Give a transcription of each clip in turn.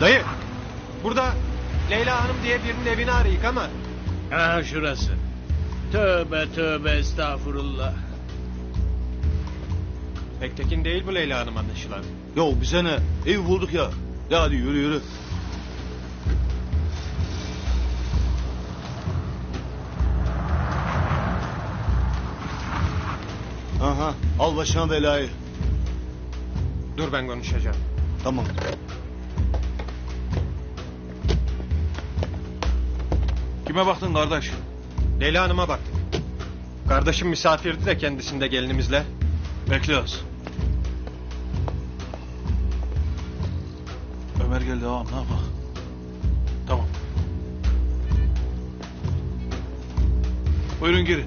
Dayı, burada Leyla Hanım diye birinin evini arayık ama Ha şurası. Tövbe tövbe estağfurullah. pek tekin değil bu Leyla Hanım anlaşılan. Ya bize ne? Ev bulduk ya. Ya hadi yürü yürü. Aha al başına belayı. Dur ben konuşacağım. Tamam. Kime baktın kardeş? Leyla Hanım'a baktık. Kardeşim misafirdi de kendisinde gelinimizle. Bekliyoruz. Ömer geldi ağam ne yapalım? Tamam. Buyurun girin.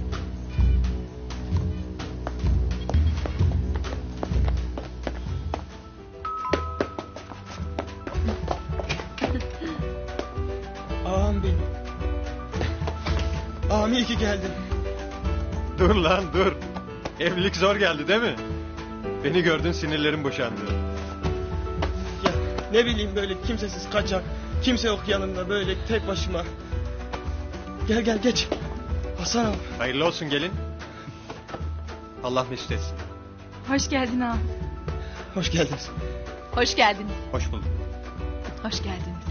Ki geldin. Dur lan dur. Evlilik zor geldi değil mi? Beni gördün sinirlerim boşandı. Ya ne bileyim böyle kimsesiz kaçak. Kimse yok yanımda böyle tek başıma. Gel gel geç. Hasan ağam. Hayırlı olsun gelin. Allah mesut etsin. Hoş geldin ağam. Hoş geldiniz. Hoş geldiniz. Hoş bulduk. Hoş geldiniz.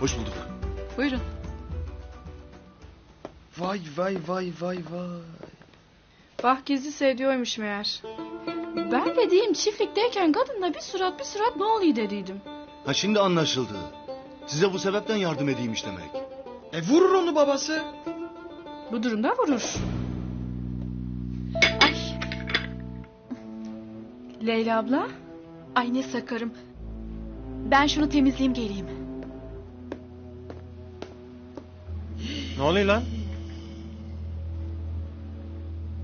Hoş bulduk. Buyurun. Vay vay vay vay vay. Bah gizli seviyormuş meğer. Ben de diyeyim çiftlikteyken kadınla bir surat bir surat ne oluyor dediydim. Ha şimdi anlaşıldı. Size bu sebepten yardım edeymiş demek. E vurur onu babası. Bu durumda vurur. Ay, Leyla abla ay ne sakarım. Ben şunu temizleyeyim geleyim. Ne oluyor lan?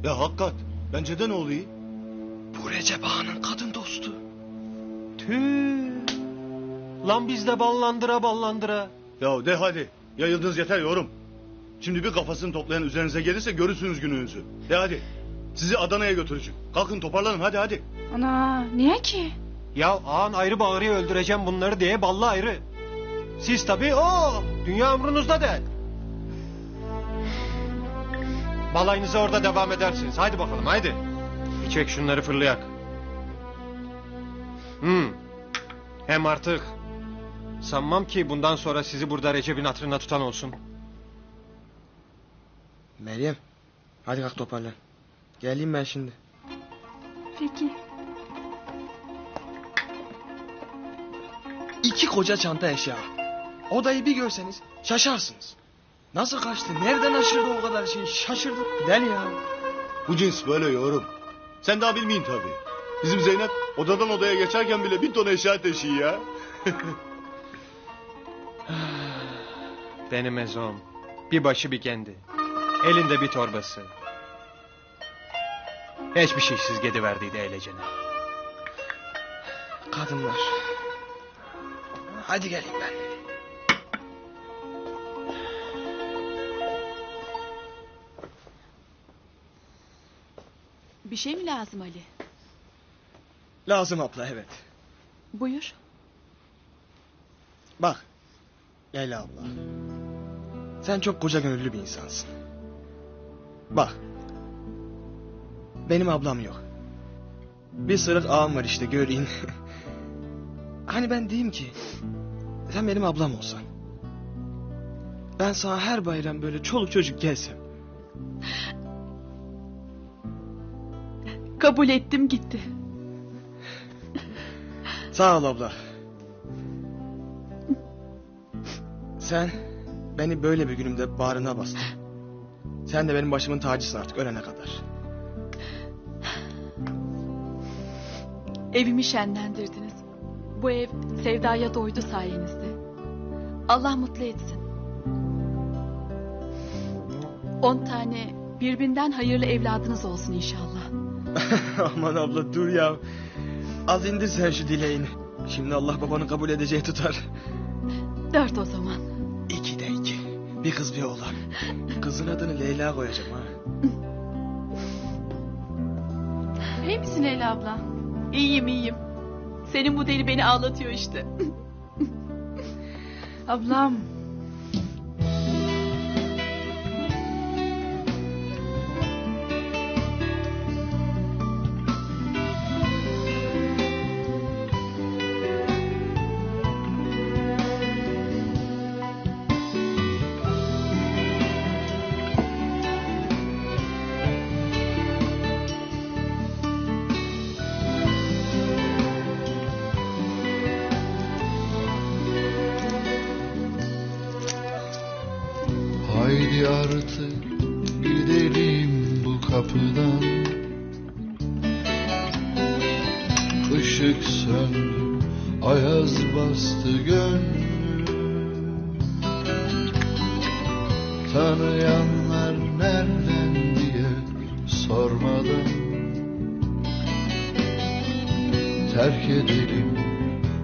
Ya hakikat. Bence de ne oluyor? Bu Recep Ağa'nın kadın dostu. Tüh. Lan biz de ballandıra ballandıra. Ya de hadi. Yayıldınız yeter yorum. Şimdi bir kafasını toplayan üzerinize gelirse görürsünüz gününüzü. De hadi. Sizi Adana'ya götüreceğim. Kalkın toparlanın hadi hadi. ana niye ki? Ya ağan ayrı bağırıyor öldüreceğim bunları diye ballı ayrı. Siz tabii o dünya ömrünüzde de. Balayınıza orada devam edersiniz. Haydi bakalım haydi. Bir çek şunları fırlayak. Hmm. Hem artık sanmam ki bundan sonra sizi burada Recep'in hatırına tutan olsun. Meryem. Hadi kalk toparlan. Geleyim ben şimdi. Peki. İki koca çanta eşya. Odayı bir görseniz şaşarsınız. Nasıl kaçtı? Nereden aşırdı o kadar şey? Şaşırdık. Deli ya. Bu cins böyle yorum. Sen daha bilmeyin tabii. Bizim Zeynep odadan odaya geçerken bile bir ton eşya taşıyor ya. Benim ezom. Bir başı bir kendi. Elinde bir torbası. Hiçbir şeysiz gediverdiydi eğlecene. Kadınlar. Hadi geleyim ben. Bir şey mi lazım Ali? Lazım abla evet. Buyur. Bak. Leyla abla. Sen çok koca gönüllü bir insansın. Bak. Benim ablam yok. Bir sırık ağam var işte göreyim. hani ben diyeyim ki. Sen benim ablam olsan. Ben sana her bayram böyle çoluk çocuk gelsem. Kabul ettim gitti. Sağ ol abla. Sen beni böyle bir günümde bağrına bastın. Sen de benim başımın tacısın artık ölene kadar. Evimi şenlendirdiniz. Bu ev sevdaya doydu sayenizde. Allah mutlu etsin. On tane birbirinden hayırlı evladınız olsun inşallah. Aman abla dur ya. Az indir sen şu dileğini. Şimdi Allah babanı kabul edeceği tutar. Dört o zaman. İki de iki. Bir kız bir oğlan. Kızın adını Leyla koyacağım ha. İyi misin Leyla abla? İyiyim iyiyim. Senin bu deli beni ağlatıyor işte. Ablam. Haydi artık gidelim bu kapıdan. Işık söndü, ayaz bastı gönlüm. Tanıyanlar nereden diye sormadan Terk edelim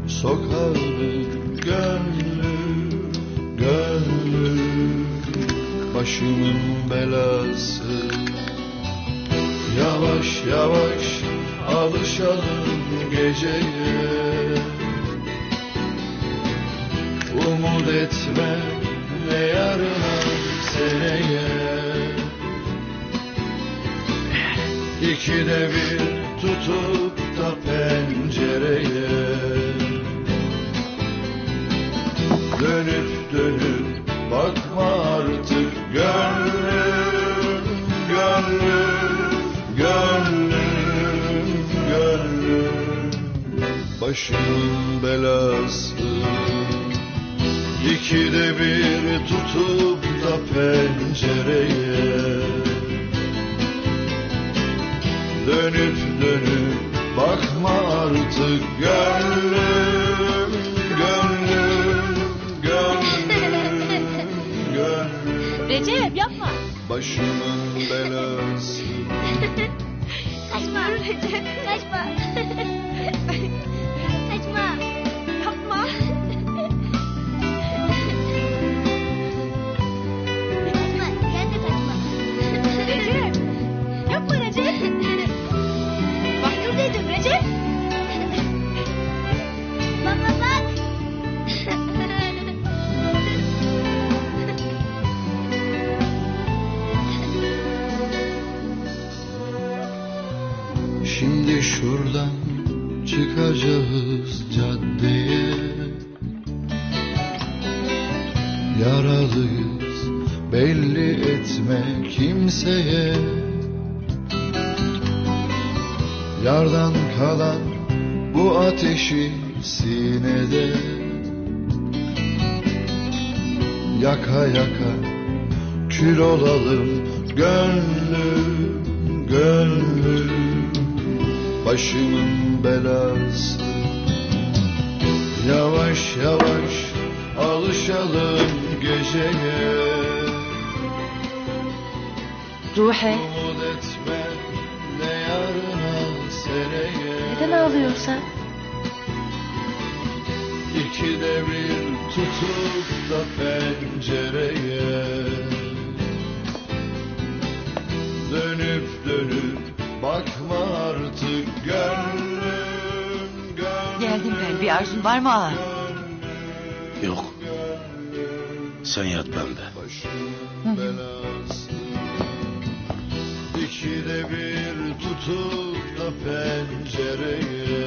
sokağını gönlüm, Başımın belası. Yavaş yavaş alışalım geceye. Umut etme ne yarına seneye. İkide bir tutup da pencereye. Dönüp dönüp bakma artık gönlüm, gönlüm, gönlüm, gönlüm Başımın belası İkide bir tutup da pencereye Dönüp dönüp bakma artık gönlüm, Recep yapma. Başımın belası Kaçma. Recep kaçma. Şuradan çıkacağız caddeye. Yaralıyız belli etme kimseye. Yardan kalan bu ateşi sinede Yaka yaka kül olalım gönlüm başımın belası Yavaş yavaş alışalım geceye Ruhe. Umut etme ne yarına seneye Neden ağlıyorsun? İkide bir tutup da pencereye Dönüp dönüp bakma artık gönlüm, gönlüm Geldim ben. Bir arzun var mı ağa? Yok. Sen yat bende. İkide bir tutup da pencereye